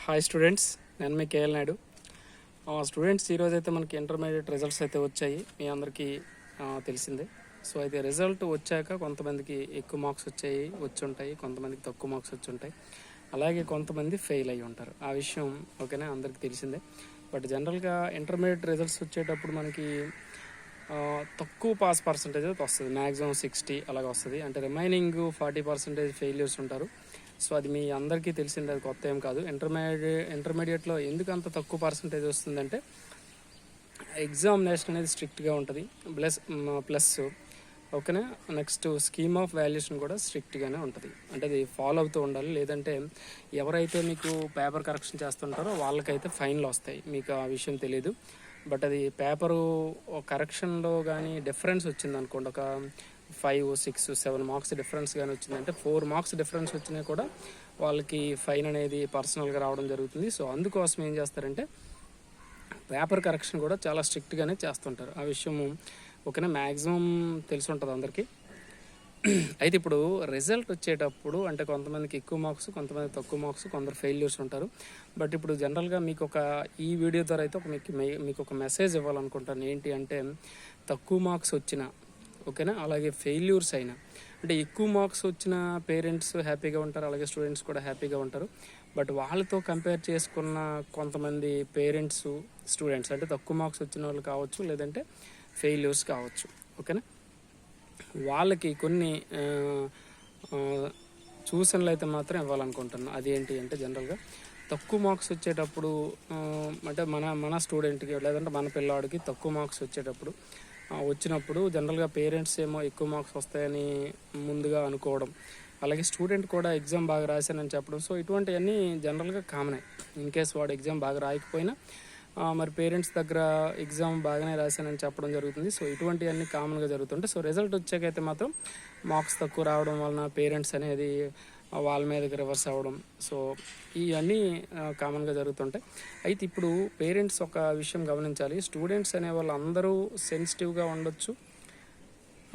Hi students నేను మీ KL Naidu. ఆ, students ఈరోజు అయితే మనకి ఇంటర్మీడియట్ రిజల్ట్స్ అయితే వచ్చాయి. మీ అందరికీ తెలిసిందే. సో అయితే రిజల్ట్ వచ్చాక కొంతమందికి ఎక్కువ మార్క్స్ వచ్చాయి వచ్చి ఉంటాయి కొంతమందికి తక్కువ మార్క్స్ వచ్చి ఉంటాయి అలాగే కొంతమంది ఫెయిల్ అయ్యి ఉంటారు. ఆ విషయం ఓకేనా? అందరికీ తెలిసిందే. బట్ జనరల్గా ఇంటర్మీడియట్ రిజల్ట్స్ వచ్చేటప్పుడు మనకి తక్కువ పాస్ పర్సంటేజ్ అయితే వస్తుంది. మ్యాక్సిమం సిక్స్టీ అలాగ వస్తుంది. అంటే రిమైనింగ్ ఫార్టీ పర్సెంటేజ్ ఫెయిల్యూర్స్ ఉంటారు. సో అది మీ అందరికీ తెలిసింది అది కొత్త ఏం కాదు. ఇంటర్మీడియట్ ఇంటర్మీడియట్లో ఎందుకు అంత తక్కువ పర్సంటేజ్ వస్తుందంటే ఎగ్జామినేషన్ అనేది స్ట్రిక్ట్గా ఉంటుంది. ప్లస్ ప్లస్ ఓకేనా? నెక్స్ట్ స్కీమ్ ఆఫ్ వాల్యుయేషన్ కూడా స్ట్రిక్ట్గానే ఉంటుంది. అంటే అది ఫాలో అవుతూ ఉండాలి. లేదంటే ఎవరైతే మీకు పేపర్ కరెక్షన్ చేస్తుంటారో వాళ్ళకైతే ఫైన్లు వస్తాయి. మీకు ఆ విషయం తెలియదు బట్ అది పేపరు కరెక్షన్లో కానీ డిఫరెన్స్ వచ్చింది అనుకోండి ఒక five six seven marks difference కానీ వచ్చిందంటే ఫోర్ మార్క్స్ డిఫరెన్స్ వచ్చినా కూడా వాళ్ళకి ఫైన్ అనేది పర్సనల్గా రావడం జరుగుతుంది. సో అందుకోసం ఏం చేస్తారంటే పేపర్ కరెక్షన్ కూడా చాలా స్ట్రిక్ట్గానే చేస్తుంటారు. ఆ విషయము ఓకేనా? మ్యాక్సిమం తెలిసి ఉంటుంది అందరికీ. అయితే ఇప్పుడు రిజల్ట్ వచ్చేటప్పుడు అంటే కొంతమందికి ఎక్కువ మార్క్స్ కొంతమంది తక్కువ మార్క్స్ కొందరు ఫెయిల్యూర్స్ ఉంటారు. బట్ ఇప్పుడు జనరల్గా మీకు ఒక ఈ వీడియో ద్వారా అయితే ఒక మీకు మె- మీకు ఒక మెసేజ్ ఇవ్వాలనుకుంటాను. ఏంటి అంటే తక్కువ మార్క్స్ వచ్చిన ఓకేనా? అలాగే ఫెయిల్యూర్స్ అయినా. అంటే ఎక్కువ మార్క్స్ వచ్చిన పేరెంట్స్ హ్యాపీగా ఉంటారు అలాగే స్టూడెంట్స్ కూడా హ్యాపీగా ఉంటారు. బట్ వాళ్ళతో కంపేర్ చేసుకున్న కొంతమంది పేరెంట్స్ స్టూడెంట్స్ అంటే తక్కువ మార్క్స్ వచ్చిన వాళ్ళు కావచ్చు లేదంటే ఫెయిల్యూర్స్ కావచ్చు. ఓకేనా? వాళ్ళకి కొన్ని సూచనలు అయితే మాత్రం ఇవ్వాలనుకుంటున్నాను అదేంటి అంటే జనరల్గా తక్కువ మార్క్స్ వచ్చేటప్పుడు అంటే మన మన స్టూడెంట్కి లేదంటే మన పిల్లవాడికి తక్కువ మార్క్స్ వచ్చేటప్పుడు వచ్చినప్పుడు జనరల్గా పేరెంట్స్ ఏమో ఎక్కువ మార్క్స్ వస్తాయని ముందుగా అనుకోవడం. అలాగే స్టూడెంట్ కూడా ఎగ్జామ్ బాగా రాశానని చెప్పడం. సో ఇటువంటివన్నీ జనరల్గా కామనే. ఇన్ కేస్ వాడు ఎగ్జామ్ బాగా రాయకపోయినా మరి పేరెంట్స్ దగ్గర ఎగ్జామ్ బాగానే రాశానని చెప్పడం జరుగుతుంది. సో ఇటువంటివన్నీ కామన్గా జరుగుతుంటాయి. సో రిజల్ట్ వచ్చాకైతే మాత్రం మార్క్స్ తక్కువ రావడం వలన పేరెంట్స్ అనేది వాళ్ళ మీదకి రివర్స్ అవ్వడం. సో ఇవన్నీ కామన్గా జరుగుతుంటాయి. అయితే ఇప్పుడు పేరెంట్స్ ఒక విషయం గమనించాలి. స్టూడెంట్స్ అనే వాళ్ళు అందరూ సెన్సిటివ్గా ఉండొచ్చు.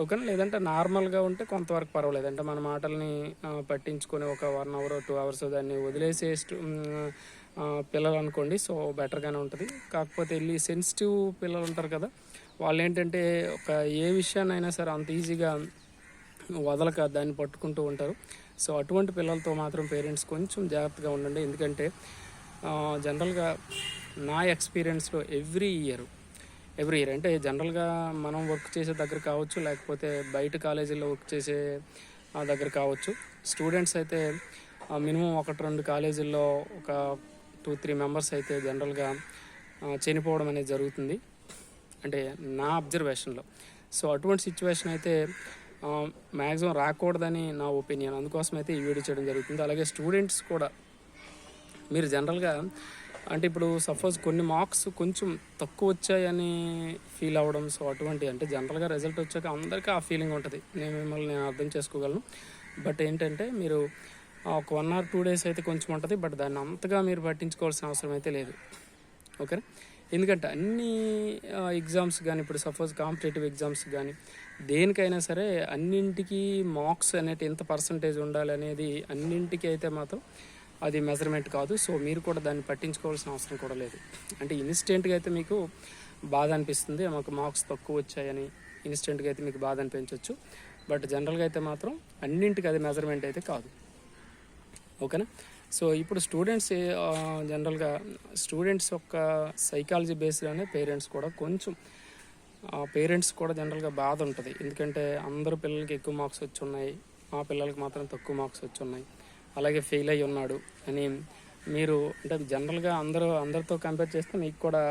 ఓకేనా? లేదంటే నార్మల్గా ఉంటే కొంతవరకు పర్వాలేదు. అంటే మన మాటల్ని పట్టించుకొని ఒక వన్ అవర్ టూ అవర్స్ దాన్ని వదిలేసే పిల్లలు అనుకోండి సో బెటర్గానే ఉంటుంది. కాకపోతే వెళ్ళి సెన్సిటివ్ పిల్లలు ఉంటారు కదా వాళ్ళు ఏంటంటే ఒక ఏ విషయాన్నైనా సరే అంత ఈజీగా వదలక దాన్ని పట్టుకుంటూ ఉంటారు. సో అటువంటి పిల్లలతో మాత్రం పేరెంట్స్ కొంచెం జాగ్రత్తగా ఉండండి. ఎందుకంటే జనరల్గా నా ఎక్స్పీరియన్స్లో ఎవ్రీ ఇయర్ ఎవ్రీ ఇయర్ అంటే జనరల్గా మనం వర్క్ చేసే దగ్గర కావచ్చు లేకపోతే బయట కాలేజీలో వర్క్ చేసే దగ్గర కావచ్చు. స్టూడెంట్స్ అయితే మినిమం ఒకటి రెండు కాలేజీల్లో ఒక టూ త్రీ మెంబర్స్ అయితే జనరల్గా చనిపోవడం అనేది జరుగుతుంది. అంటే నా అబ్జర్వేషన్లో. సో అటువంటి సిచ్యువేషన్ అయితే మ్యాక్సిమం రాకూడదని నా ఒపీనియన్. అందుకోసం అయితే ఈ వీడియో చేయడం జరుగుతుంది. అలాగే స్టూడెంట్స్ కూడా. మీరు జనరల్గా అంటే ఇప్పుడు సపోజ్ కొన్ని మార్క్స్ కొంచెం తక్కువ వచ్చాయని ఫీల్ అవ్వడం సో అటువంటి అంటే జనరల్గా రిజల్ట్ వచ్చాక అందరికీ ఆ ఫీలింగ్ ఉంటుంది. నేను మిమ్మల్ని నేను అర్థం చేసుకోగలను. బట్ ఏంటంటే మీరు ఒక వన్ ఆర్ టూ డేస్ అయితే కొంచెం ఉంటుంది బట్ దాన్ని అంతగా మీరు పట్టించుకోవాల్సిన అవసరం అయితే లేదు. ఓకే ఎందుకంటే అన్ని ఎగ్జామ్స్ కానీ ఇప్పుడు సపోజ్ కాంపిటేటివ్ ఎగ్జామ్స్ కానీ దేనికైనా సరే అన్నింటికి మార్క్స్ అనేది ఎంత పర్సంటేజ్ ఉండాలి అనేది అన్నింటికి అయితే మాత్రం అది మెజర్మెంట్ కాదు. సో మీరు కూడా దాన్ని పట్టించుకోవాల్సిన అవసరం కూడా లేదు. అంటే ఇన్స్టెంట్గా అయితే మీకు బాధ అనిపిస్తుంది. మాకు మార్క్స్ తక్కువ వచ్చాయని ఇన్స్టెంట్గా అయితే మీకు బాధ అనిపించవచ్చు బట్ జనరల్గా అయితే మాత్రం అన్నింటికి అది మెజర్మెంట్ అయితే కాదు. ఓకేనా? సో ఇప్పుడు స్టూడెంట్స్ జనరల్గా స్టూడెంట్స్ యొక్క సైకాలజీ బేస్లోనే పేరెంట్స్ కూడా కొంచెం పేరెంట్స్ కూడా జనరల్గా బాధ ఉంటుంది. ఎందుకంటే అందరూ పిల్లలకి ఎక్కువ మార్క్స్ వచ్చి ఉన్నాయి మా పిల్లలకి మాత్రం తక్కువ మార్క్స్ వచ్చి ఉన్నాయి అలాగే ఫెయిల్ అయ్యి ఉన్నాడు అని మీరు అంటే జనరల్గా అందరూ అందరితో కంపేర్ చేస్తే మీకు కూడా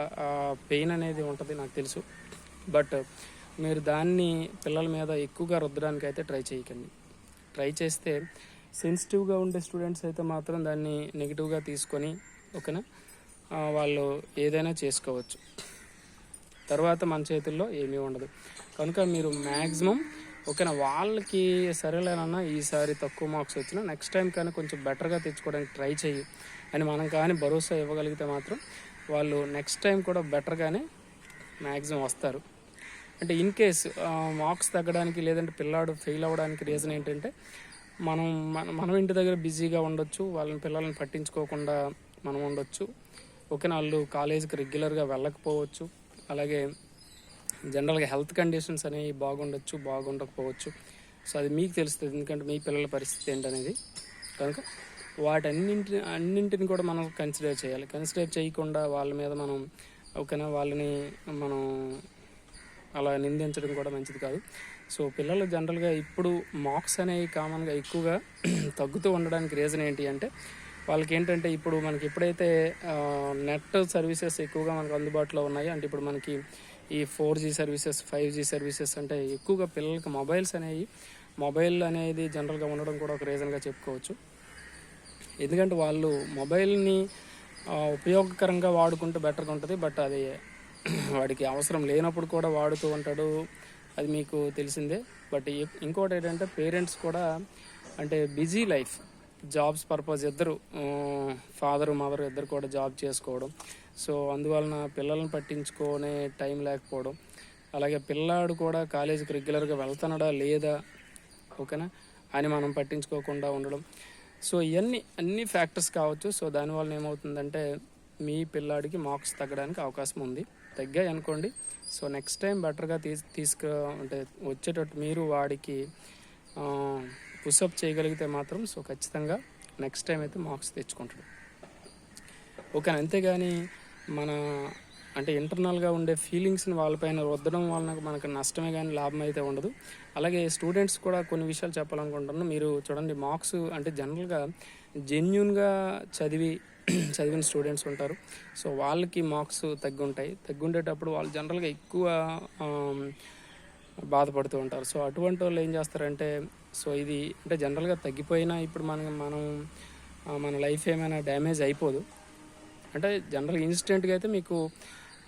పెయిన్ అనేది ఉంటుంది నాకు తెలుసు. బట్ మీరు దాన్ని పిల్లల మీద ఎక్కువగా రుద్దడానికి అయితే ట్రై చేయకండి. ట్రై చేస్తే సెన్సిటివ్గా ఉండే స్టూడెంట్స్ అయితే మాత్రం దాన్ని నెగిటివ్గా తీసుకొని ఓకేనా? వాళ్ళు ఏదైనా చేసుకోవచ్చు. తర్వాత మన చేతుల్లో ఏమీ ఉండదు. కనుక మీరు మ్యాక్సిమం ఓకేనా వాళ్ళకి సరేలేనన్నా ఈసారి తక్కువ మార్క్స్ వచ్చినా నెక్స్ట్ టైం కానీ కొంచెం బెటర్గా తెచ్చుకోవడానికి ట్రై చేయి అని మనం కానీ భరోసా ఇవ్వగలిగితే మాత్రం వాళ్ళు నెక్స్ట్ టైం కూడా బెటర్గానే మ్యాక్సిమం వస్తారు. అంటే ఇన్ కేస్ మార్క్స్ తగ్గడానికి లేదంటే పిల్లాడు ఫెయిల్ అవ్వడానికి రీజన్ ఏంటంటే మనం మన మనం ఇంటి దగ్గర బిజీగా ఉండొచ్చు వాళ్ళని పిల్లల్ని పట్టించుకోకుండా మనం ఉండొచ్చు. ఓకేనా వాళ్ళు కాలేజీకి రెగ్యులర్గా వెళ్ళకపోవచ్చు. అలాగే జనరల్గా హెల్త్ కండిషన్స్ అనేవి బాగుండొచ్చు బాగుండకపోవచ్చు. సో అది మీకు తెలుస్తుంది. ఎందుకంటే మీ పిల్లల పరిస్థితి ఏంటనేది. కనుక వాటన్నింటిని అన్నింటిని కూడా మనం కన్సిడర్ చేయాలి. కన్సిడర్ చేయకుండా వాళ్ళ మీద మనం ఓకేనా వాళ్ళని మనం అలా నిందించడం కూడా మంచిది కాదు. సో పిల్లలు జనరల్గా ఇప్పుడు మార్క్స్ అనేవి కామన్గా ఎక్కువగా తగ్గుతూ ఉండడానికి రీజన్ ఏంటి అంటే వాళ్ళకి ఏంటంటే ఇప్పుడు మనకి ఎప్పుడైతే నెట్ సర్వీసెస్ ఎక్కువగా మనకు అందుబాటులో ఉన్నాయి అంటే ఇప్పుడు మనకి ఈ four G services five G services అంటే ఎక్కువగా పిల్లలకి మొబైల్స్ అనేవి మొబైల్ అనేది జనరల్గా ఉండడం కూడా ఒక రీజన్గా చెప్పుకోవచ్చు. ఎందుకంటే వాళ్ళు మొబైల్ని ఉపయోగకరంగా వాడుకుంటే బెటర్గా ఉంటుంది బట్ అది వాడికి అవసరం లేనప్పుడు కూడా వాడుతూ ఉంటాడు అది మీకు తెలిసిందే. బట్ ఇంకోటి ఏంటంటే పేరెంట్స్ కూడా అంటే బిజీ లైఫ్ జాబ్స్ పర్పస్ ఇద్దరు ఫాదర్ మదర్ ఇద్దరు కూడా జాబ్ చేసుకోవడం. సో అందువలన పిల్లల్ని పట్టించుకునే టైం లేకపోవడం. అలాగే పిల్లాడు కూడా కాలేజీకి రెగ్యులర్గా వెళ్తున్నాడా లేదా ఓకేనా అని మనం పట్టించుకోకుండా ఉండడం. సో ఇవన్నీ అన్ని ఫ్యాక్టర్స్ కావచ్చు. సో దానివల్ల ఏమవుతుందంటే మీ పిల్లాడికి మార్క్స్ తగ్గడానికి అవకాశం ఉంది. తగ్గాయి అనుకోండి. సో నెక్స్ట్ టైం బెటర్గా తీసు తీసుకు అంటే వచ్చేటట్టు మీరు వాడికి పుషప్ చేయగలిగితే మాత్రం సో ఖచ్చితంగా నెక్స్ట్ టైం అయితే మార్క్స్ తెచ్చుకుంటాడు. ఓకే అంతేగాని మన అంటే ఇంటర్నల్గా ఉండే ఫీలింగ్స్ని వాళ్ళపైన రుద్దడం వలన మనకు నష్టమే కానీ లాభం అయితే ఉండదు. అలాగే స్టూడెంట్స్ కూడా కొన్ని విషయాలు చెప్పాలనుకుంటున్నాను. మీరు చూడండి మార్క్స్ అంటే జనరల్గా జెన్యున్గా చదివి చదివిన స్టూడెంట్స్ ఉంటారు. సో వాళ్ళకి మార్క్స్ తగ్గుంటాయి. తగ్గుండేటప్పుడు వాళ్ళు జనరల్గా ఎక్కువ బాధపడుతూ ఉంటారు. సో అటువంటి వాళ్ళు ఏం చేస్తారంటే సో ఇది అంటే జనరల్గా తగ్గిపోయినా ఇప్పుడు మనం మనం మన లైఫ్ ఏమైనా డ్యామేజ్ అయిపోదు. అంటే జనరల్ ఇన్స్టెంట్గా అయితే మీకు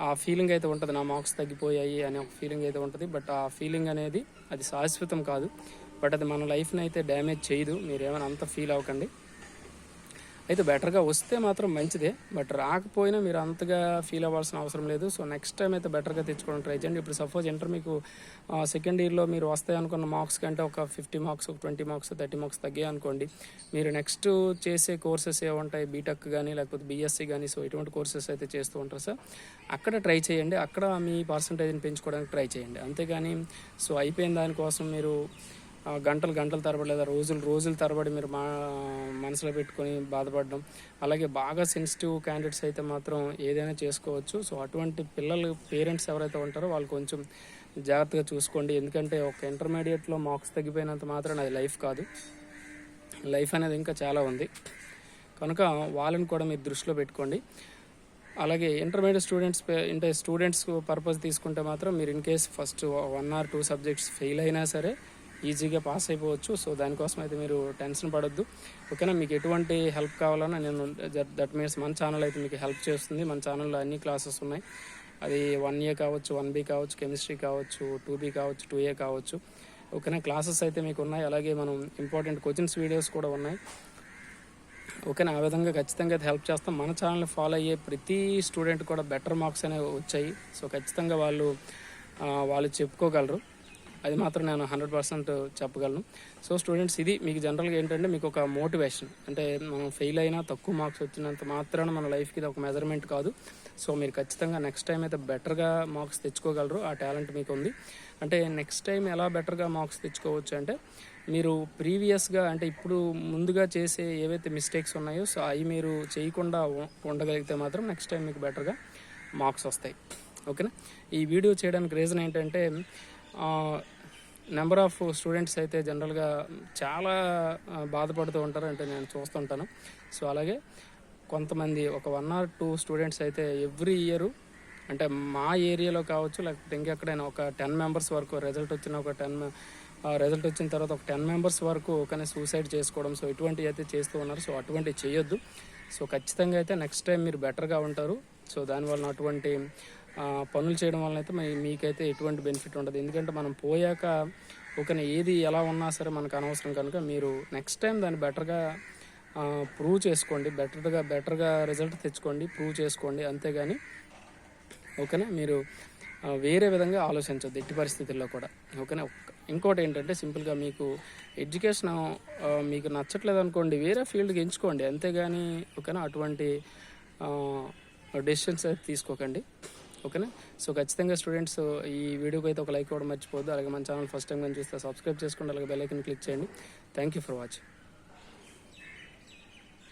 ఆ ఫీలింగ్ అయితే ఉంటుంది నా మార్క్స్ తగ్గిపోయాయి అనే ఒక ఫీలింగ్ అయితే ఉంటుంది. బట్ ఆ ఫీలింగ్ అనేది అది శాశ్వతం కాదు. బట్ అది మన లైఫ్ని అయితే డ్యామేజ్ చేయదు. మీరు ఏమైనా అంత ఫీల్ అవ్వకండి. అయితే బెటర్గా వస్తే మాత్రం మంచిదే బట్ రాకపోయినా మీరు అంతగా ఫీల్ అవ్వాల్సిన అవసరం లేదు. సో నెక్స్ట్ టైం అయితే బెటర్గా తెచ్చుకోవడం ట్రై చేయండి. ఇప్పుడు సపోజ్ ఇంటర్ మీకు సెకండ్ ఇయర్లో మీరు వస్తాయి అనుకున్న మార్క్స్ కంటే ఒక ఫిఫ్టీ మార్క్స్ ఒక ట్వంటీ మార్క్స్ థర్టీ మార్క్స్ తగ్గాయి అనుకోండి. మీరు నెక్స్ట్ చేసే కోర్సెస్ ఏముంటాయి బీటెక్ కానీ లేకపోతే బీఎస్సీ కానీ సో ఇటువంటి కోర్సెస్ అయితే చేస్తూ ఉంటారు సార్. అక్కడ ట్రై చేయండి. అక్కడ మీ పర్సంటేజ్ని పెంచుకోవడానికి ట్రై చేయండి. అంతేగాని సో అయిపోయిన దానికోసం మీరు గంటలు గంటలు తరబడి లేదా రోజులు రోజులు తరబడి మీరు మా మనసులో పెట్టుకొని బాధపడడం. అలాగే బాగా సెన్సిటివ్ క్యాండిడేట్స్ అయితే మాత్రం ఏదైనా చేసుకోవచ్చు. సో అటువంటి పిల్లలు పేరెంట్స్ ఎవరైతే ఉంటారో వాళ్ళు కొంచెం జాగ్రత్తగా చూసుకోండి. ఎందుకంటే ఒక ఇంటర్మీడియట్లో మార్క్స్ తగ్గిపోయినంత మాత్రం అది లైఫ్ కాదు. లైఫ్ అనేది ఇంకా చాలా ఉంది. కనుక వాళ్ళని కూడా మీరు దృష్టిలో పెట్టుకోండి. అలాగే ఇంటర్మీడియట్ స్టూడెంట్స్ అంటే స్టూడెంట్స్ పర్పస్ తీసుకుంటే మాత్రం మీరు in case first one or two subjects fail అయినా సరే ఈజీగా పాస్ అయిపోవచ్చు. సో దానికోసం అయితే మీరు టెన్షన్ పడొద్దు. ఓకేనా? మీకు ఎటువంటి హెల్ప్ కావాలన్నా నేను దట్ మీన్స్ మన ఛానల్ అయితే మీకు హెల్ప్ చేస్తుంది. మన ఛానల్లో అన్ని క్లాసెస్ ఉన్నాయి. అది వన్ ఏ కావచ్చు వన్ బి కావచ్చు కెమిస్ట్రీ కావచ్చు టూ బి కావచ్చు టూ ఏ కావచ్చు. ఓకేనా? క్లాసెస్ అయితే మీకు ఉన్నాయి. అలాగే మనం ఇంపార్టెంట్ క్వశ్చన్స్ వీడియోస్ కూడా ఉన్నాయి. ఓకేనా? ఆ విధంగా ఖచ్చితంగా అయితే హెల్ప్ చేస్తాం. మన ఛానల్ని ఫాలో అయ్యే ప్రతి స్టూడెంట్ కూడా బెటర్ మార్క్స్ అనేవి వచ్చాయి. సో ఖచ్చితంగా వాళ్ళు వాళ్ళు చెప్పుకోగలరు. అది మాత్రం నేను హండ్రెడ్ పర్సెంట్ చెప్పగలను. సో స్టూడెంట్స్ ఇది మీకు జనరల్గా ఏంటంటే మీకు ఒక మోటివేషన్. అంటే మనం ఫెయిల్ అయినా తక్కువ మార్క్స్ వచ్చినంత మాత్రాన మన లైఫ్కి ఇది ఒక మెజర్మెంట్ కాదు. సో మీరు ఖచ్చితంగా నెక్స్ట్ టైం అయితే బెటర్గా మార్క్స్ తెచ్చుకోగలరు. ఆ టాలెంట్ మీకు ఉంది అంటే నెక్స్ట్ టైం ఎలా బెటర్గా మార్క్స్ తెచ్చుకోవచ్చు అంటే మీరు ప్రీవియస్గా అంటే ఇప్పుడు ముందుగా చేసే ఏవైతే మిస్టేక్స్ ఉన్నాయో సో అవి మీరు చేయకుండా ఉండగలిగితే మాత్రం నెక్స్ట్ టైం మీకు బెటర్గా మార్క్స్ వస్తాయి. ఓకేనా? ఈ వీడియో చేయడానికి రీజన్ ఏంటంటే నెంబర్ ఆఫ్ స్టూడెంట్స్ అయితే జనరల్గా చాలా బాధపడుతూ ఉంటారు అంటే నేను చూస్తుంటాను. సో అలాగే కొంతమంది ఒక వన్ ఆర్ టూ స్టూడెంట్స్ అయితే ఎవ్రీ ఇయర్ అంటే మా ఏరియాలో కావచ్చు లేకపోతే ఇంకెక్కడైనా ఒక టెన్ మెంబర్స్ వరకు రిజల్ట్ వచ్చిన ఒక టెన్ రిజల్ట్ వచ్చిన తర్వాత ఒక టెన్ మెంబర్స్ వరకు కానీ సూసైడ్ చేసుకోవడం. సో ఇటువంటివి అయితే చేస్తూ ఉన్నారు. సో అటువంటివి చేయొద్దు. సో ఖచ్చితంగా అయితే నెక్స్ట్ టైం మీరు బెటర్గా ఉంటారు. సో దానివల్ల అటువంటి పనులు చేయడం వలన అయితే మీకైతే ఎటువంటి బెనిఫిట్ ఉండదు. ఎందుకంటే మనం పోయాక ఓకే ఏది ఎలా ఉన్నా సరే మనకు అనవసరం కనుక మీరు నెక్స్ట్ టైం దాన్ని బెటర్గా ప్రూవ్ చేసుకోండి. బెటర్గా బెటర్గా రిజల్ట్ తెచ్చుకోండి ప్రూవ్ చేసుకోండి. అంతేగాని ఓకేనా? మీరు వేరే విధంగా ఆలోచించద్దు ఎట్టి పరిస్థితుల్లో కూడా. ఓకేనా? ఇంకోటి ఏంటంటే సింపుల్గా మీకు ఎడ్యుకేషన్ మీకు నచ్చట్లేదు అనుకోండి వేరే ఫీల్డ్కి ఎంచుకోండి. అంతేగాని ఓకేనా? అటువంటి డెసిషన్స్ అయితే తీసుకోకండి. ఓకేనా? సో ఖచ్చితంగా స్టూడెంట్స్ ఈ వీడియోకి అయితే ఒక లైక్ ఇవ్వడం మర్చిపోద్దు అలాగే మన ఛానల్ ఫస్ట్ టైం కానీ చూస్తే సబ్స్క్రైబ్ చేసుకోండి. అలాగే బెల్ ఐకన్ క్లిక్ చేయండి. Thank you for watching